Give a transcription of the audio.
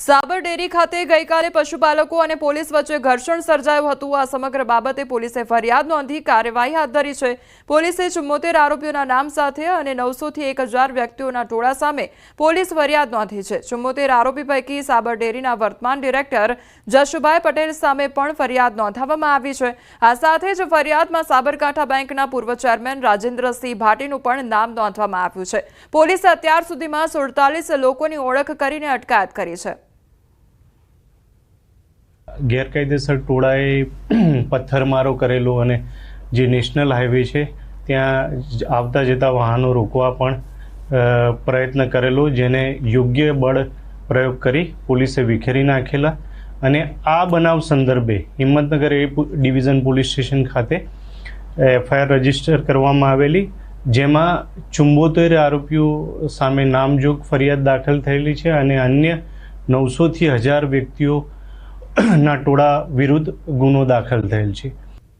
સાબર dairy ખાતે ગઈકાલે પશુપાલકો અને પોલીસ વચ્ચે ઘર્ષણ સર્જાયું હતું. આ સમગ્ર બાબતે પોલીસે ફરિયાદ નોંધી કાર્યવાહી હાથ ધરી છે. પોલીસે ચુમ્મોતેર આરોપીઓના નામ સાથે અને નવસોથી એક હજાર વ્યક્તિઓના ટોળા સામે પોલીસ ફરિયાદ નોંધી છે. ચુમ્મોતેર આરોપી પૈકી સાબર ડેરીના વર્તમાન ડિરેક્ટર જશુભાઈ પટેલ સામે પણ ફરિયાદ નોંધાવવામાં આવી છે. આ સાથે જ ફરિયાદમાં સાબરકાંઠા બેંકના પૂર્વ ચેરમેન રાજેન્દ્રસિંહ ભાટીનું પણ નામ નોંધવામાં આવ્યું છે. પોલીસે અત્યાર સુધીમાં સુડતાલીસ લોકોની ઓળખ કરીને અટકાયત કરી છે. ગેરકાયદેસર ટોળાએ પથ્થરમારો કરેલો અને જે નેશનલ હાઈવે છે, ત્યાં આવતા જતા વાહનો રોકવા પણ પ્રયત્ન કરેલો, જેને યોગ્ય બળ પ્રયોગ કરી પોલીસે વિખેરી નાખેલા અને આ બનાવ સંદર્ભે Himmatnagar A division police station ખાતે એફઆઈઆર રજિસ્ટર કરવામાં આવેલી, જેમાં ચુંબોતેર આરોપીઓ સામે નામજોગ ફરિયાદ દાખલ થયેલી છે અને અન્ય નવસોથી હજાર વ્યક્તિઓ ના ટોળા વિરુદ્ધ ગુનો દાખલ થયેલ છે.